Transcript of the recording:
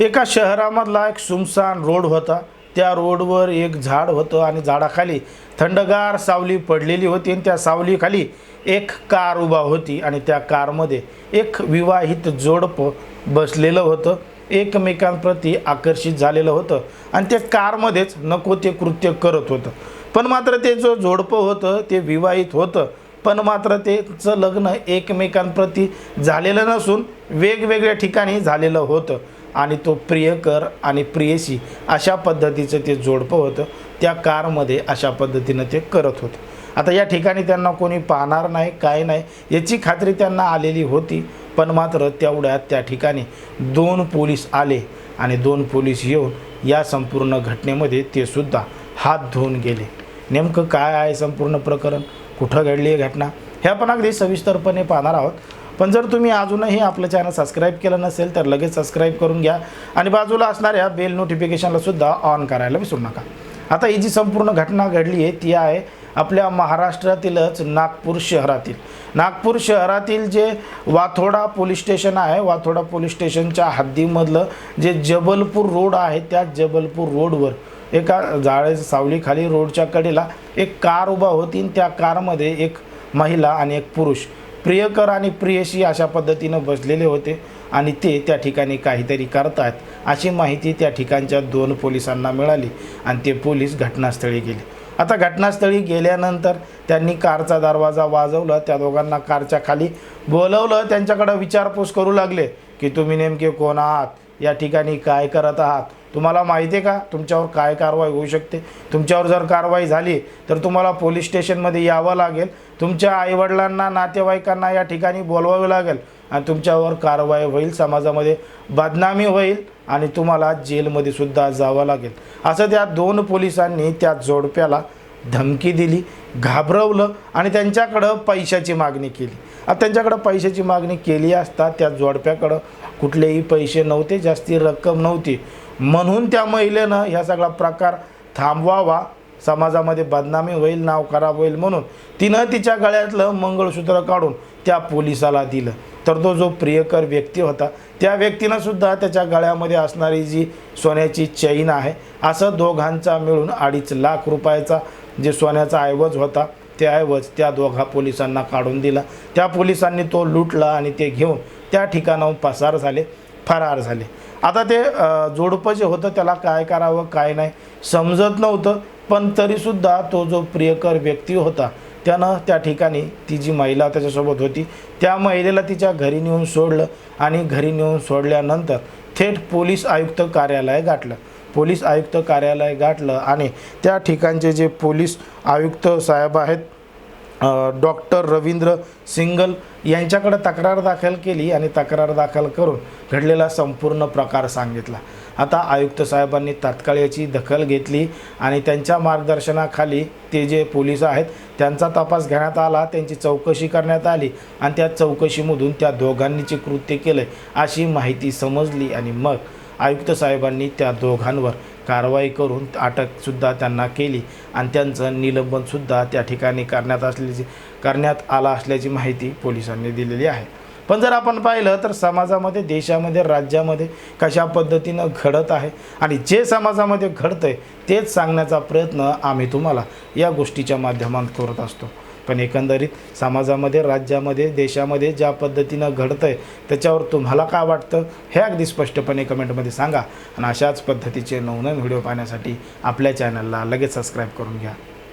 एका शहरामधला एक सुमसान रोड होता. त्या रोडवर एक झाड होतं आणि झाडाखाली थंडगार सावली पडलेली होती आणि त्या सावलीखाली एक कार उभा होती आणि त्या कारमध्ये एक विवाहित जोडपं बसलेलं होतं. एकमेकांप्रती आकर्षित झालेलं होतं आणि ते कारमध्येच नको ते कृत्य करत होतं. पण मात्र ते जो जोडपं होतं ते विवाहित होतं. पण मात्र त्याचं लग्न एकमेकांप्रती झालेलं नसून वेगवेगळ्या ठिकाणी झालेलं होतं. आणि तो प्रियकर आणि प्रियसी अशा पद्धतीचं ते जोडपं होतं. त्या कारमध्ये अशा पद्धतीनं ते करत होतं. आता या ठिकाणी त्यांना कोणी पाहणार नाही काय नाही याची खात्री त्यांना आलेली होती पण मात्र तेवढ्यात त्या ठिकाणी दोन पोलीस आले आणि दोन पोलीस येऊन या संपूर्ण घटनेमध्ये ते सुद्धा हात धुवून गेले. नेमकं काय आहे संपूर्ण प्रकरण? कुठं घडली आहे घटना? हे आपण अगदी सविस्तरपणे पाहणार आहोत. पण जर तुम्ही अजूनही आपलं चॅनल सबस्क्राईब केलं नसेल तर लगेच सबस्क्राईब करून घ्या. आणि बाजूला असणाऱ्या बेल नोटिफिकेशनला सुद्धा ऑन करायला विसरू नका. आता ही जी संपूर्ण घटना घडली आहे ती आहे आपल्या महाराष्ट्रातीलच नागपूर शहरातील. नागपूर शहरातील जे वाथोडा पोलीस स्टेशन आहे वाथोडा पोलीस स्टेशनच्या हद्दीमधलं जे जबलपूर रोड आहे त्या जबलपूर रोडवर एका जाळे सावलीखाली रोडच्या कडेला एक कार उभा होती. आणि त्या कारमध्ये एक महिला आणि एक पुरुष प्रियकर आणि प्रियशी अशा पद्धतीनं बसलेले होते आणि ते त्या ठिकाणी काहीतरी करतात अशी माहिती त्या ठिकाणच्या दोन पोलिसांना मिळाली आणि ते पोलीस घटनास्थळी गेले. आता घटनास्थळी गेल्यानंतर त्यांनी कारचा दरवाजा वाजवला त्या दोघांना कारच्या खाली बोलवलं त्यांच्याकडं विचारपूस करू लागले की तुम्ही नेमके कोण आहात? या ठिकाणी काय करत आहात? तुम्हाला माहिती आहे का? तुमच्यावर काय कारवाई होऊ शकते? तुमच्यावर जर कारवाई झाली तर तुम्हाला पोलीस स्टेशनमध्ये यावं लागेल. तुमच्या आईवडिलांना नातेवाईकांना या ठिकाणी बोलवावे लागेल. आणि तुमच्यावर कारवाई होईल समाजामध्ये बदनामी होईल आणि तुम्हाला जेलमध्ये सुद्धा जावं लागेल. असं त्या दोन पोलिसांनी त्या जोडप्याला धमकी दिली घाबरवलं आणि त्यांच्याकडं पैशाची मागणी केली. आता त्यांच्याकडं पैशाची मागणी केली असता त्या जोडप्याकडं कुठलेही पैसे नव्हते जास्ती रक्कम नव्हती. म्हणून त्या महिलेनं ह्या सगळा प्रकार थांबवावा समाजामध्ये बदनामी होईल नाव खराब होईल म्हणून तिनं तिच्या गळ्यातलं मंगळसूत्र काढून त्या पोलिसाला दिलं. तर तो जो प्रियकर व्यक्ती होता त्या व्यक्तीनं सुद्धा त्याच्या गळ्यामध्ये असणारी जी सोन्याची चैन आहे असं दोघांचा मिळून अडीच लाख रुपयाचा जे सोन्याचा ऐवज होता ते ऐवज त्या दोघा पोलिसांना काढून दिला. त्या पोलिसांनी तो लुटला आणि ते घेऊन त्या ठिकाणाहून पसार झाले फरार झाले. आता ते जोडपं जे होतं त्याला काय करावं काय नाही समजत नव्हतं. पण तरीसुद्धा तो जो प्रियकर व्यक्ती होता त्यानं त्या ठिकाणी ती जी महिला त्याच्यासोबत होती त्या महिलेला तिच्या घरी नेऊन सोडलं. आणि घरी नेऊन सोडल्यानंतर थेट पोलीस आयुक्त कार्यालय गाठलं. पोलीस आयुक्त कार्यालय गाठलं आणि त्या ठिकाणचे जे पोलीस आयुक्त साहेब आहेत डॉक्टर रवींद्र सिंगल यांच्याकडे तक्रार दाखल केली आणि तक्रार दाखल करून घडलेला संपूर्ण प्रकार सांगितला. आता आयुक्त साहेबांनी तात्काळ याची दखल घेतली आणि त्यांच्या मार्गदर्शनाखाली ते जे पोलीस आहेत त्यांचा तपास घेण्यात आला त्यांची चौकशी करण्यात आली आणि त्या चौकशीमधून त्या दोघांनी जे कृत्य केलं अशी माहिती समजली आणि मग आयुक्त साहेबांनी त्या दोघांवर कारवाई करून अटकसुद्धा त्यांना केली आणि त्यांचं निलंबनसुद्धा त्या ठिकाणी करण्यात असल्याची करण्यात आला असल्याची माहिती पोलिसांनी दिलेली आहे. पण जर आपण पाहिलं तर समाजामध्ये देशामध्ये राज्यामध्ये कशा पद्धतीनं घडत आहे आणि जे समाजामध्ये घडतं आहे तेच सांगण्याचा प्रयत्न आम्ही तुम्हाला या गोष्टीच्या माध्यमात करत असतो. पण एकंदरीत समाजामध्ये राज्यामध्ये देशामध्ये ज्या पद्धतीनं घडतं आहे त्याच्यावर तुम्हाला काय वाटतं हे अगदी स्पष्टपणे कमेंटमध्ये सांगा. आणि अशाच पद्धतीचे नवनवीन व्हिडिओ पाहण्यासाठी आपल्या चॅनलला लगेच सबस्क्राईब करून घ्या.